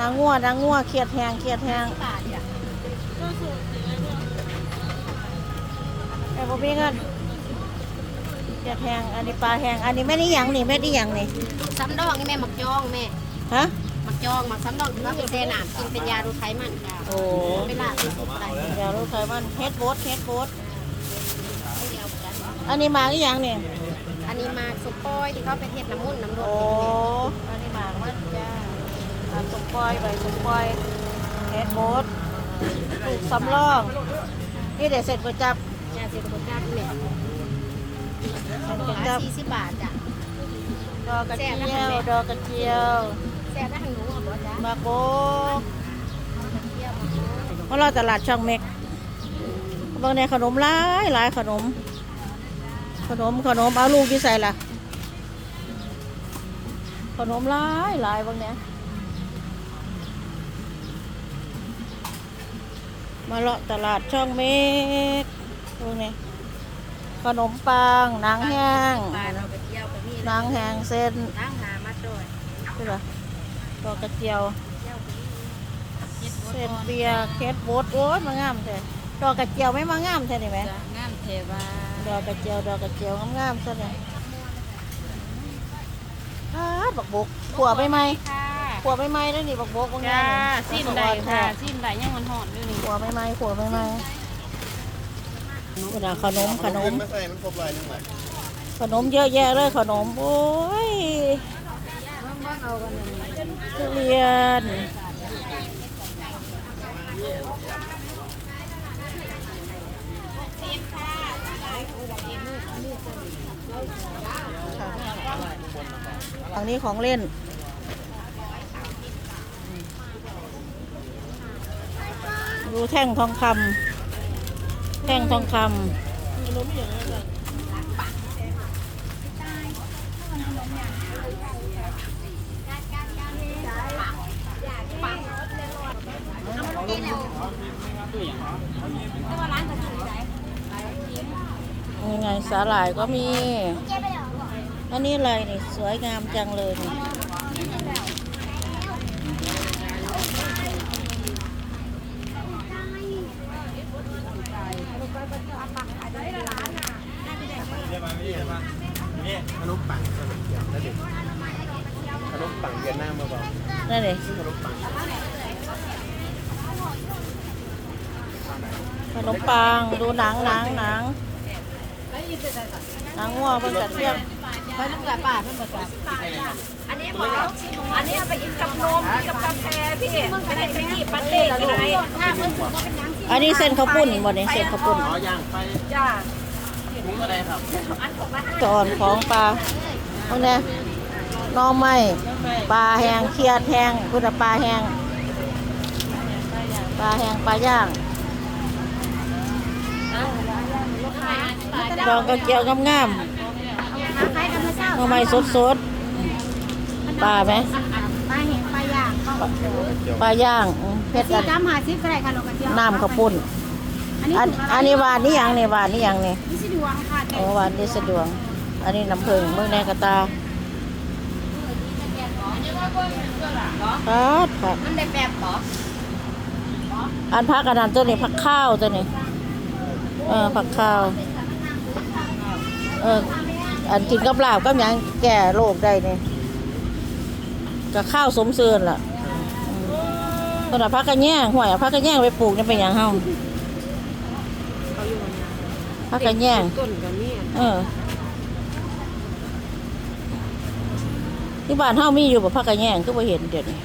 นางงัวนางงัวเครียดแหงเครียดแหงบาทเนี่ยแต่บ่มีเงินเครียดแหงอันนี้ปลาแหงอันนี้แม่นี่หยังนี่แม่นี่หยังนี่ซ้ำดองนี่แม่หมักจองแม่ฮะหมักจองหมักซ้ำดองแล้วเป็นเซนามกินเป็นยาดูไขมันค่ะโอ้เวลาเป็นอะไรเดี๋ยวลูกไขมันเฮดโบสเฮดโบสเดียวกันอันนี้มากี่อย่างนี่อันนี้มาสุกปอยที่เขาไปเทศน้ำมุ่นน้ำรโอ้ดอันนี้หมากมันจ้าอ่า สมปอยใบสมปอยเฮดโบสลูกสำรองนี่เดี๋ยวเสร็จก็จับยาเสพติดจ้าแม่เสร็จก็ขาจับสี่สิบบาทจ้ะดอกกระเจียวดอกกระเจียวแซ่บได้ทางหนูอะบ่จ้ะมะโกเที่ยวมาเพราะเราตลาดช่องเม็กบางในขนมหลายหลายขนม ขนมขนมเอาลูกที่ใส่ล่ะขนมหลายหลายบางเนี้ย มาเลาะตลาดช่องเมกพวกนี้ขนมปังหนังแห้งปลาเราไปเที่ยวกับนี่หนังแห้งเส้นล้างหามาด้วยใช่ปะดอกกระเจียวเที่ยวกับนี่เส้นเบียร์เคสโบดโอ้ยมางามแท้ดอกกระเจียวไม่มางามแท้นี่ไหมงามเทวาดอกกระเจียวดอกกระเจียวงามๆซะเลยฮาดบักบกขัวไปไหมค่ะ ขัวไปไหมแล้วนี่บักบกบางจ้านี่สิ้นใดค่ะสิ้นใดยังมันหอนอยู่นี่ขัวไปไหมขัวไปไหมนี่นะขนมขนม ไม่ใส่มันครบลายนึงไหมขนมเยอะแยะเลยขนม โอ้ยทุเรียนฝั่งนี้ของเล่น ดูแท่งทองคำแท่งทองคำยังไงสาหร่ายก็มี อันนี้อะไรนี่สวยงามจังเลยนี่ นี่ ขนมปังขนมเกี๊ยวนั่นเองขนมปังเวียดนามมาบอกนั่นเลยขนมปังขนมปังดูหนังหนังหนังหนังงัวเพิ่งจัดเที่ยงไปลูกกับป้าเพิ่นบ่จ้ะอันนี้หมออันนี้เอาไปกินกับนมกินกับกาแฟพี่ไม่ได้ไปที่ปาเต้อะไรอว่าเป็นน้ำที่อันนี้เส้นข้าวปุ้นบ่เนี่ยเส้นข้าวปุ้นอ๋อย่างไปจ้า ถุงอะไรครับตอนของปลาพวกเนี้ยหน้อไม้ปลาแห้งเคียดแห้งพุทธปลาแห้งปลาแห้งปลาย่างดองกระเจียวงามคล้ายกันมาเช้าๆหน้อไม้สดๆปลาไหมปลาแห้งปลาย่างก็ปลาย่างอืมเผ็ดสี่อันกรัมห้าสิบก็ได้ค่ะลูกกระเจียวน้ำข้าวปุ้นอันนี้อันถูกอันนี้หวานนี่ยังนี่หวานนี่ยังนี่นี่สิด วงค่ะโอ้หวานนี่สะดวก อันนี้น้ำผึ้งเมืองแนกระตาครับครับมันได้แบบเหรออันพักอันนั้นตัวนี้พักข้าวตัวนี้เออผักข้าวเอออันกินกับลาบก็ยังแก่โรคได้นี่กับข้าวสมเสริญล่ะอืมตัวน่ะพักกระแย่งห่วยเอาพักกระแย่งไปปลูกนี่เป็นอย่างเฮา พักกระแย่งต้นกับนี่เออที่บ้านเฮามีอยู่บ่พักกระแย่งคือบ่เห็นเดี๋ยวนี้